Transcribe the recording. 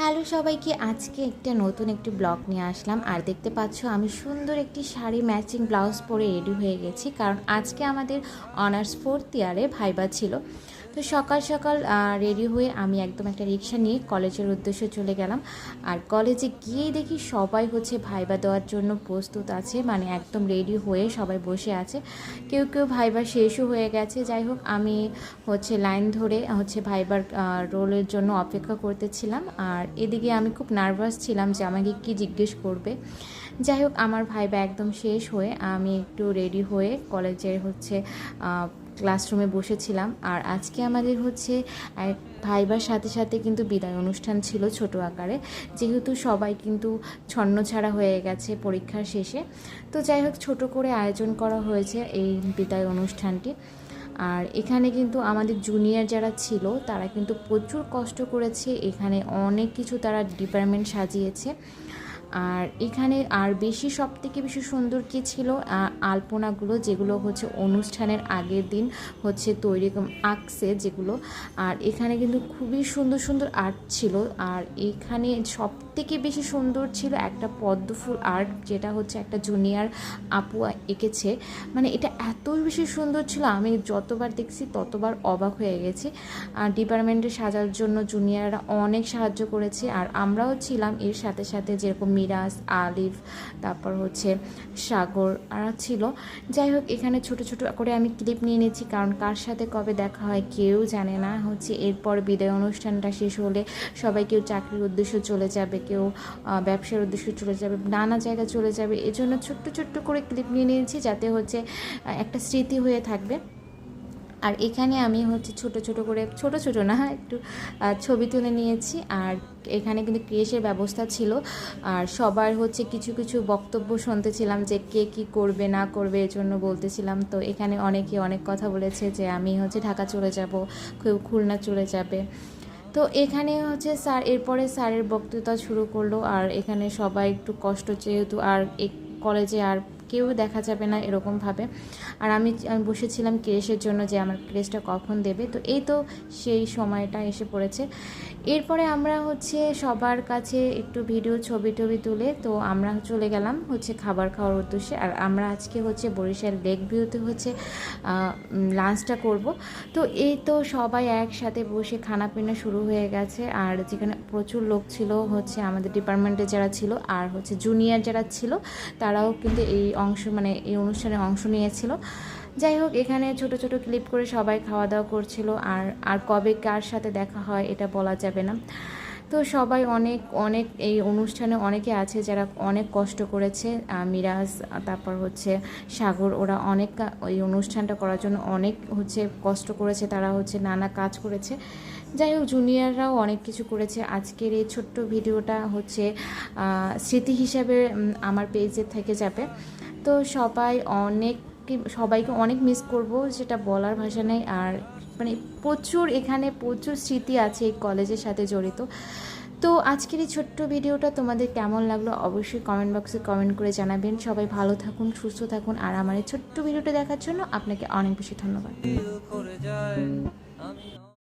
Hello সবাইকে, আজকে একটা নতুন একটি ব্লগ নিয়ে আসলাম। আর দেখতে পাচ্ছ, আমি সুন্দর একটি শাড়ি ম্যাচিং ব্লাউজ পরে রেডি হয়ে গেছি। কারণ আজকে আমাদের অনার্স ফোর্থ ইয়ারে ভাইবা ছিল। তো সকাল সকাল রেডি হয়ে আমি একদম একটা রিক্সা নিয়ে কলেজের উদ্দেশ্যে চলে গেলাম। আর কলেজে গিয়েই দেখি সবাই হচ্ছে ভাইবা দেওয়ার জন্য প্রস্তুত আছে মানে একদম রেডি হয়ে সবাই বসে আছে। কেউ কেউ ভাইবার শেষও হয়ে গেছে। যাই হোক, আমি হচ্ছে লাইন ধরে হচ্ছে ভাইবার রোলের জন্য অপেক্ষা করতেছিলাম। আর এদিকে আমি খুব নার্ভাস ছিলাম যে আমাকে কি জিজ্ঞেস করবে। যাই হোক, আমার ভাইবা একদম শেষ হয়ে আমি একটু রেডি হয়ে কলেজের হচ্ছে ক্লাসরুমে বসেছিলাম। আর আজকে আমাদের হচ্ছে ভাইবার সাথে সাথে কিন্তু বিদায় অনুষ্ঠান ছিল ছোট আকারে। যেহেতু সবাই কিন্তু ছন্ন ছাড়া হয়ে গেছে পরীক্ষার শেষে। তো যাই হোক, ছোট করে আয়োজন করা হয়েছে এই বিদায় অনুষ্ঠানটি। আর এখানে কিন্তু আমাদের জুনিয়র যারা ছিল, তারা কিন্তু প্রচুর কষ্ট করেছে। এখানে অনেক কিছু তারা ডিপার্টমেন্ট সাজিয়েছে। আর এখানে আর বেশি সব থেকে বেশি সুন্দর কী ছিল? আলপনাগুলো যেগুলো হচ্ছে অনুষ্ঠানের আগের দিন হচ্ছে তৈরি আঁকছে যেগুলো। আর এখানে কিন্তু খুবই সুন্দর সুন্দর আর্ট ছিল। আর এখানে সব থেকে বেশি সুন্দর ছিল একটা পদ্ম ফুল আর্ট যেটা হচ্ছে একটা জুনিয়র আপু এঁকেছে। মানে এটা এতই বেশি সুন্দর ছিল, আমি যতবার দেখছি ততবার অবাক হয়ে গেছি। আর ডিপার্টমেন্টে সাজার জন্য জুনিয়ররা অনেক সাহায্য করেছে। আর আমরাও ছিলাম এর সাথে সাথে যেরকম মিরাজ, আলিফ, তারপর হচ্ছে সাগর, আর ছিল। যাই হোক, এখানে ছোট ছোট করে আমি ক্লিপ নিয়ে নিয়েছি কারণ কার সাথে কবে দেখা হয় কেউ জানে না। হচ্ছে এরপর বিদায় অনুষ্ঠানটা শেষ হলে সবাই কেউ চাকরির উদ্দেশ্যে চলে যাবে, কেউ ব্যবসার উদ্দেশ্যে চলে যাবে, নানা জায়গায় চলে যাবে। এজন্য ছোট্ট ছোট্ট করে ক্লিপ নিয়ে নিয়েছি, যাতে হচ্ছে একটা স্মৃতি হয়ে থাকবে। আর এখানে আমি হচ্ছে ছোট ছোট করে, ছোট ছোট না, একটু ছবি তুলে নিয়েছি। আর এখানে কিন্তু ক্রিয়েশের ব্যবস্থা ছিল। আর সবার হচ্ছে কিছু কিছু বক্তব্য শুনতেছিলাম যে কে কি করবে, না করবে এর জন্য বলতেছিলাম। তো এখানে অনেকে অনেক কথা বলেছে যে আমি হচ্ছে ঢাকা চলে যাব কেউ খুলনা চলে যাবে। তো এখানে হচ্ছে স্যার, এরপরে স্যারের বক্তৃতা শুরু করল। আর এখানে সবাই একটু কষ্ট, যেহেতু আর কলেজে আর কেউ দেখা যাবে না এরকমভাবে। আর আমি বসেছিলাম ক্রেশের জন্য যে আমার ক্রেশটা কখন দেবে। তো এই তো সেই সময়টা এসে পড়েছে। এরপরে আমরা হচ্ছে সবার কাছে একটু ভিডিও, ছবি টবি তুলে তো আমরা চলে গেলাম হচ্ছে খাবার খাওয়ার উদ্দেশ্যে। আর আমরা আজকে হচ্ছে বরিশাল লেক ভিউতে হচ্ছে লাঞ্চটা করব। তো এই তো সবাই একসাথে বসে খানা পিনা শুরু হয়ে গেছে। আর যেখানে প্রচুর লোক ছিল হচ্ছে আমাদের ডিপার্টমেন্টে যারা ছিল আর হচ্ছে জুনিয়র যারা ছিল, তারাও কিন্তু এই অংশ মানে এই অনুষ্ঠানে অংশ নিয়েছিল। যাই হোক, এখানে ছোট ছোট ক্লিপ করে সবাই খাওয়া দাওয়া করছিল। আর আর কবে কার সাথে দেখা হয় এটা বলা যাবে না। তো সবাই অনেক অনেক এই অনুষ্ঠানে অনেকে আছে যারা অনেক কষ্ট করেছে। মিরাজ, তারপর হচ্ছে সাগর, ওরা অনেক ওই অনুষ্ঠানটা করার জন্য অনেক হচ্ছে কষ্ট করেছে। তারা হচ্ছে নানা কাজ করেছে। যাই হোক জুনিয়ররাও অনেক কিছু করেছে। আজকের এই ছোট্ট ভিডিওটা হচ্ছে স্মৃতি হিসাবে আমার পেজে থেকে যাবে। তো সবাই অনেক, সবাইকে অনেক মিস করব যেটা বলার ভাষা নেই। আর মানে প্রচুর, এখানে প্রচুর স্মৃতি আছে এই কলেজের সাথে জড়িত। তো আজকের এই ছোট্ট ভিডিওটা তোমাদের কেমন লাগল অবশ্যই কমেন্ট বক্সে কমেন্ট করে জানাবেন। সবাই ভালো থাকুন, সুস্থ থাকুন। আর আমার এই ছোট্ট ভিডিওটা দেখার জন্য আপনাকে অনেক বেশি ধন্যবাদ।